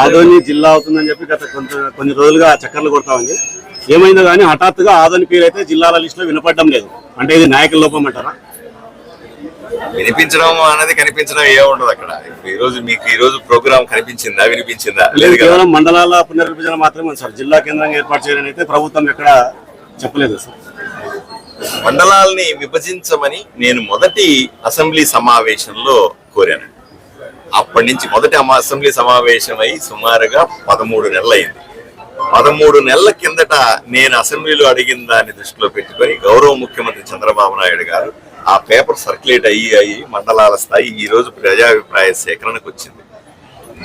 ఆదోని జిల్లా అవుతుందని చెప్పి గత కొంత కొన్ని రోజులుగా చక్కర్లు కొడతా ఉంది. ఏమైందో కానీ హఠాత్తుగా ఆదోని పేరు అయితే జిల్లాల లిస్టులో వినపడడం లేదు. అంటే ఇది నాయకుల లోపం అంటారా? వినిపించడం అనేది కనిపించడం ఏ ఉండదు అక్కడ. ఈ రోజు మీకు ఈ రోజు ప్రోగ్రామ్ కనిపించిందా వినిపించిందా? లేదు కేవలం మండలాల పునర్విభజన మాత్రమే సార్. జిల్లా కేంద్రంగా ఏర్పాటు చేయాలని అయితే ప్రభుత్వం ఎక్కడ చెప్పలేదు సార్. మండలాల్ని విభజించమని నేను మొదటి అసెంబ్లీ సమావేశంలో కోరాను. అప్పటి నుంచి మొదటి అసెంబ్లీ సమావేశం అయి సుమారుగా పదమూడు నెలలు అయింది పదమూడు నెలల కిందట నేను అసెంబ్లీలో అడిగిన దాన్ని దృష్టిలో పెట్టుకొని గౌరవ ముఖ్యమంత్రి చంద్రబాబు నాయుడు గారు ఆ పేపర్ సర్క్యులేట్ అయ్యి అయ్యి మండలాల స్థాయి ఈ రోజు ప్రజాభిప్రాయ సేకరణకు వచ్చింది.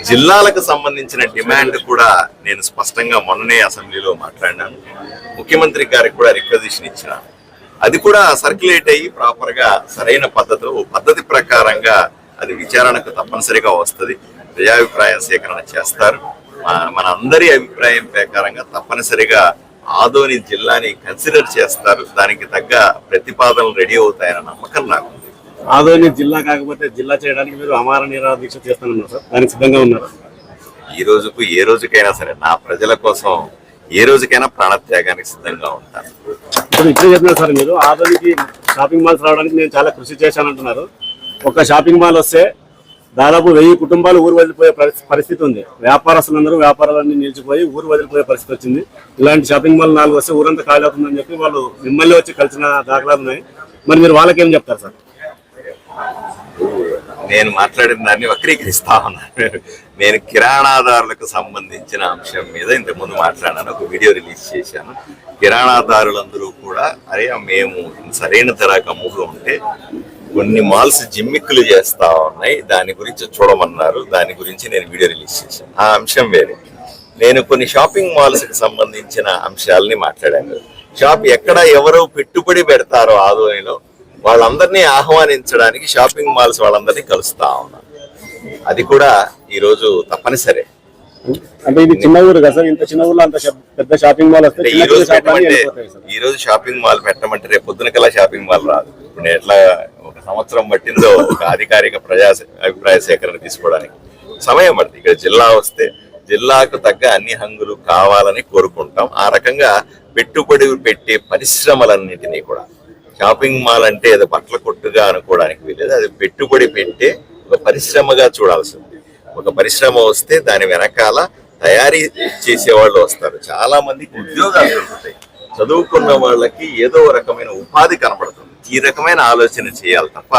జిల్లాలకు సంబంధించిన డిమాండ్ కూడా నేను స్పష్టంగా మొన్ననే అసెంబ్లీలో మాట్లాడినాను. ముఖ్యమంత్రి గారికి కూడా రిక్వజిషన్ ఇచ్చినాను. అది కూడా సర్క్యులేట్ అయ్యి ప్రాపర్గా సరైన పద్ధతిలో ఓ పద్ధతి ప్రకారంగా అది విచారణకు తప్పనిసరిగా వస్తుంది. ప్రజాభిప్రాయ సేకరణ చేస్తారు. మన అందరి అభిప్రాయం ప్రకారంగా తప్పనిసరిగా ఆదోని జిల్లాని కన్సిడర్ చేస్తారు. దానికి తగ్గ ప్రతిపాదనలు రెడీ అవుతాయన్న నమ్మకం నాకు. ఆదోని జిల్లా కాకపోతే జిల్లా చేయడానికి మీరు అమార నిరాహార దీక్ష చేస్తానన్నారు సార్. దానికి సిద్ధంగా ఉన్నారు? ఈ రోజుకు ఏ రోజుకైనా సరే నా ప్రజల కోసం ఏ రోజుకైనా ప్రాణత్యాగానికి సిద్ధంగా ఉంటాను. ఇప్పుడు ఇప్పుడే చెప్పినారు సార్ మీరు. ఆదోనికి షాపింగ్ మాల్స్ రావడానికి నేను చాలా కృషి చేశానంటున్నారు. ఒక షాపింగ్ మాల్ వస్తే దాదాపు వెయ్యి కుటుంబాలు ఊరు వదిలిపోయే పరిస్థితి ఉంది. వ్యాపారస్తులందరూ వ్యాపారాలన్నీ నిలిచిపోయి ఊరు వదిలిపోయే పరిస్థితి వచ్చింది. ఇలాంటి షాపింగ్ మాల్ నాలుగు వస్తే ఊరంతా ఖాళీ అవుతుందని చెప్పి వాళ్ళు మిమ్మల్ని వచ్చి కలిసిన దాఖలాలు ఉన్నాయి. మరి మీరు వాళ్ళకేం చెప్తారు సార్? నేను మాట్లాడిన దాన్ని వక్రీకరిస్తా ఉన్నాను. నేను కిరాణాదారులకు సంబంధించిన అంశం మీద ఇంతకుముందు మాట్లాడాను ఒక వీడియో రిలీజ్ చేశాను. కిరాణాదారులందరూ కూడా అరే మేము సరైన ధరకు అమ్ముతూ ఉంటే కొన్ని మాల్స్ జిమ్మిక్కులు చేస్తా ఉన్నాయి. దాని గురించి చూడమన్నారు. దాని గురించి నేను వీడియో రిలీజ్ చేశాను. ఆ అంశం వేరే. నేను కొన్ని షాపింగ్ మాల్స్కి సంబంధించిన అంశాలని మాట్లాడాను. షాప్ ఎక్కడ ఎవరు పెట్టుబడి పెడతారో ఆదోనిలో వాళ్ళందరినీ ఆహ్వానించడానికి షాపింగ్ మాల్స్ వాళ్ళందరినీ కలుస్తా ఉన్నాను అది కూడా ఈ రోజు తప్పనిసరే. అంటే ఇది చిన్న ఊరు కదా సార్? ఇంత చిన్న ఊర్లో అంత పెద్ద షాపింగ్ మాల్ వస్తే ఈ రోజు పెట్టమంటే. ఈ రోజు షాపింగ్ మాల్ పెట్టమంటే రేపు పొద్దున కల్లా షాపింగ్ మాల్ రాదు. ఇప్పుడు నేను ఎట్లా సంవత్సరం పట్టిందో ఒక అధికారిక ప్రజా అభిప్రాయ సేకరణ తీసుకోవడానికి సమయం పడుతుంది. ఇక్కడ జిల్లా వస్తే జిల్లాకు తగ్గ అన్ని హంగులు కావాలని కోరుకుంటాం. ఆ రకంగా పెట్టుబడి పెట్టే పరిశ్రమలన్నింటినీ కూడా షాపింగ్ మాల్ అంటే ఏదో బట్టల కొట్టుగా అనుకోవడానికి వీలేదు అది పెట్టుబడి పెట్టే ఒక పరిశ్రమగా చూడాల్సి ఉంది ఒక పరిశ్రమ వస్తే దాని వెనకాల తయారీ చేసే వాళ్ళు వస్తారు. చాలా మందికి ఉద్యోగాలు దొరుకుతాయి. చదువుకున్న వాళ్ళకి ఏదో రకమైన ఉపాధి కనబడుతుంది ఈ రకమైన ఆలోచన చేయాలి తప్ప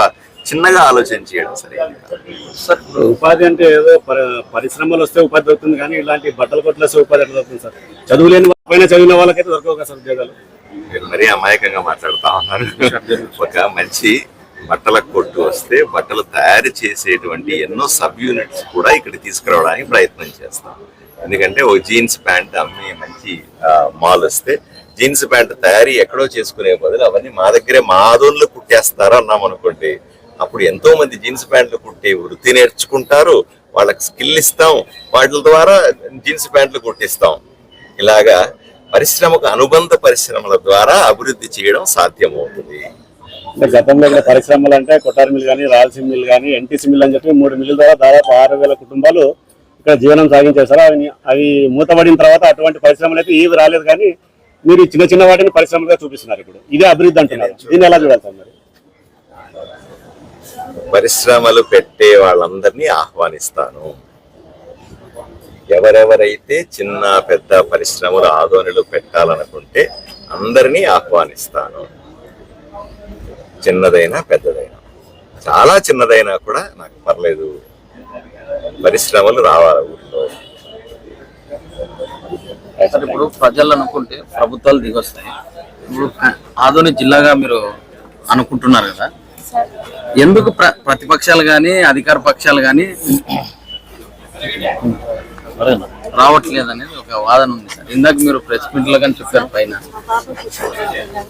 చిన్నగా ఆలోచన చేయడం సరైనది కాదు. ఉపాధి అంటే ఏదో పరి- పరిశ్రమలు వస్తే ఉపాధి దొరుకుతుంది కానీ ఇలాంటి బట్టల కొట్లు వస్తే ఉపాధి ఎట్లా దొరుకుతుంది సార్? చదువు లేని పైన చదివిన వాళ్ళకైతే దొరకవు కదా సార్ ఉద్యోగాలు? మీరు మరీ అమాయకంగా మాట్లాడుతా ఉన్నారు. ఒక మంచి బట్టల కొట్టు వస్తే బట్టలు తయారు చేసేటువంటి ఎన్నో సబ్ యూనిట్స్ కూడా ఇక్కడ తీసుకురావడానికి ప్రయత్నం చేస్తాం. ఎందుకంటే ఒక జీన్స్ ప్యాంట్ అమ్మే మంచి మాల్ వస్తే జీన్స్ ప్యాంట్ తయారీ ఎక్కడో చేసుకునే బదులు అవన్నీ మా దగ్గరే మాదోళ్ళు కుట్టేస్తారు అన్నాం అనుకోండి. అప్పుడు ఎంతో మంది జీన్స్ ప్యాంట్లు కుట్టే వృత్తి నేర్చుకుంటారు. వాళ్ళకి స్కిల్ ఇస్తాం. వాటి ద్వారా జీన్స్ ప్యాంట్లు కుట్టిస్తాం. ఇలాగా పరిశ్రమకు అనుబంధ పరిశ్రమల ద్వారా అభివృద్ధి చేయడం సాధ్యమవుతుంది. అంటే గతంలో ఇక్కడ పరిశ్రమలు అంటే కొట్టారి మిల్ కానీ రాయలసీమ మిల్ కానీ ఎన్టీసీ మిల్ అని చెప్పి మూడు మిల్లుల ద్వారా దాదాపు ఆరు వేల కుటుంబాలు ఇక్కడ జీవనం సాగించేస్తారు అవి అవి మూతబడిన తర్వాత అటువంటి పరిశ్రమలు అయితే ఏవి రాలేదు కానీ మీరు చిన్న చిన్న వాటిని పరిశ్రమలుగా చూపిస్తున్నారు ఇప్పుడు. ఇదే అభివృద్ధి అంటున్నారు. దీన్ని ఎలా చూడాలి మరి? పరిశ్రమలు పెట్టే వాళ్ళందరినీ ఆహ్వానిస్తాను. ఎవరెవరైతే చిన్న పెద్ద పరిశ్రమలు ఆదోనిలో పెట్టాలనుకుంటే అందరినీ ఆహ్వానిస్తాను. చిన్నదైనా పెద్దదైనా. చాలా చిన్నదైనా కూడా నాకు పర్లేదు. పరిశ్రమలు రావాలి ఊర్లో. సార్ ఇప్పుడు ప్రజలు అనుకుంటే ప్రభుత్వాలు దిగొస్తాయి. ఇప్పుడు క- ఆదోని జిల్లాగా మీరు అనుకుంటున్నారు కదా? ఎందుకు ప్ర ప్రతిపక్షాలు కానీ అధికార పక్షాలు కానీ రావట్లేదు అనేది ఒక వాదన ఉంది సార్. ఇందాక మీరు ప్రెస్ మీట్లో కానీ చెప్పారు పైన.